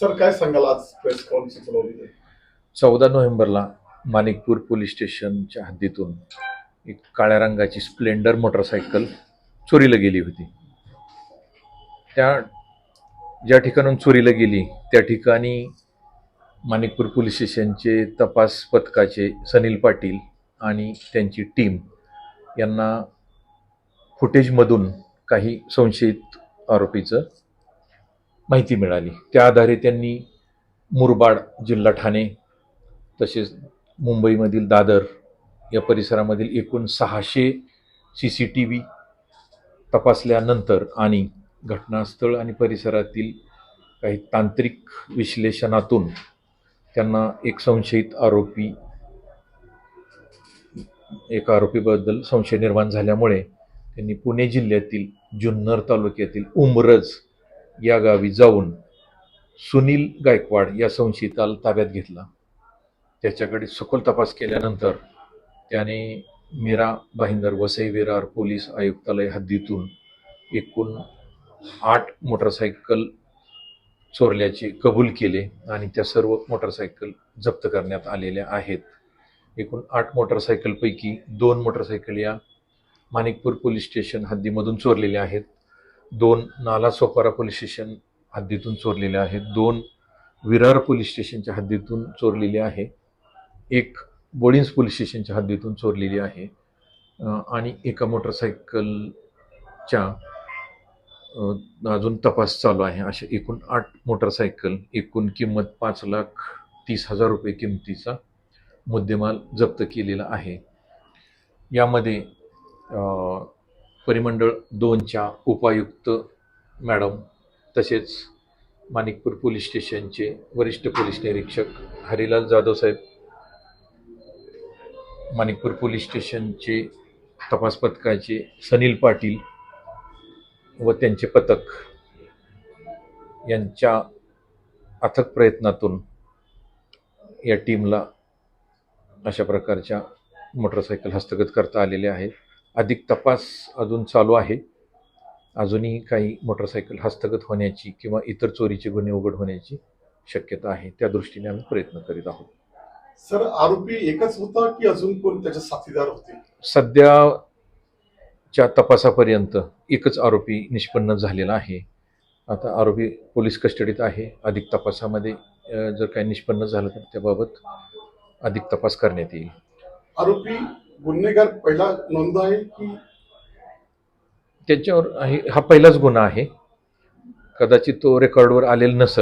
Sir काय सांगाल आज प्रेस कॉन्फरन्स बोलवली चौदा नोव्हेंबरला माणिकपूर पोलीस स्टेशनच्या हद्दीतून एक काळ्या रंगाची स्प्लेंडर मोटरसायकल चोरीला गेली होती. त्या ज्या ठिकाणून चोरीला गेली त्या ठिकाणी माणिकपूर पोलीस स्टेशनचे तपास पथकाचे सनील पाटील आणि त्यांची टीम यांना फुटेजमधून काही संशयित आरोपीचं माहिती मिळाली. त्या आधारे त्यांनी मुरबाड जिल्हा ठाणे तसेच मुंबईमधील दादर या परिसरामधील एकूण सहाशे सी सी टी व्ही तपासल्यानंतर आणि घटनास्थळ आणि परिसरातील काही तांत्रिक विश्लेषणातून त्यांना एक संशयित आरोपी एका आरोपीबद्दल संशय निर्माण झाल्यामुळे त्यांनी पुणे जिल्ह्यातील जुन्नर तालुक्यातील उमरज या गावी जाऊन सुनील गायकवाड या संशयिताला ताब्यात घेतला. त्याच्याकडे सखोल तपास केल्यानंतर त्याने मीरा भाईंदर वसई विरार पोलीस आयुक्तालय हद्दीतून एकूण आठ मोटरसायकल चोरल्याचे कबूल केले आणि त्या सर्व मोटरसायकल जप्त करण्यात आलेल्या आहेत. एकूण आठ मोटरसायकलपैकी दोन मोटरसायकल या माणिकपूर पोलीस स्टेशन हद्दीमधून चोरलेल्या आहेत. दोन नाला सोपारा पोलीस स्टेशन हद्दीतून चोरलेले आहेत. दोन विरार पोलीस स्टेशनच्या हद्दीतून चोरलेली आहे. एक बोळिन्स पोलीस स्टेशनच्या हद्दीतून चोरलेली आहे. आणि एका मोटरसायकलच्या अजून तपास चालू आहे. अशा एकूण आठ मोटरसायकल एकूण किंमत पाच लाख तीस हजार रुपये किमतीचा मुद्देमाल जप्त केलेला आहे. यामध्ये परिमंडळ दोनच्या उपायुक्त मॅडम तसेच माणिकपूर पोलीस स्टेशनचे वरिष्ठ पोलीस निरीक्षक हरिलाल जाधव साहेब माणिकपूर पोलीस स्टेशनचे तपास पथकाचे सनील पाटील व त्यांचे पथक यांच्या अथक प्रयत्नातून या टीमला अशा प्रकारच्या मोटरसायकल हस्तगत करता आलेल्या आहेत अधिक तपास अजून चालू आहे. अजूनही काही मोटरसायकल हस्तगत होण्याची किंवा इतर चोरीचे गुन्हे उघड होण्याची शक्यता आहे. त्या दृष्टीने आम्ही प्रयत्न करीत आहोत. सर आरोपी एकच होता की अजून कोण त्याचे साथीदार होते? सध्याच्या तपासापर्यंत एकच आरोपी निष्पन्न झालेला आहे. आता आरोपी पोलीस कस्टडीत आहे. अधिक तपासामध्ये जर काही निष्पन्न झालं तर त्याबाबत अधिक तपास करण्यात येईल. आरोपी गुन्हेगार पहिला नोंद आहे की त्याच्यावर आहे हा पहिलाच गुन्हा आहे. कदाचित तो रेकॉर्डवर आलेला नसेल.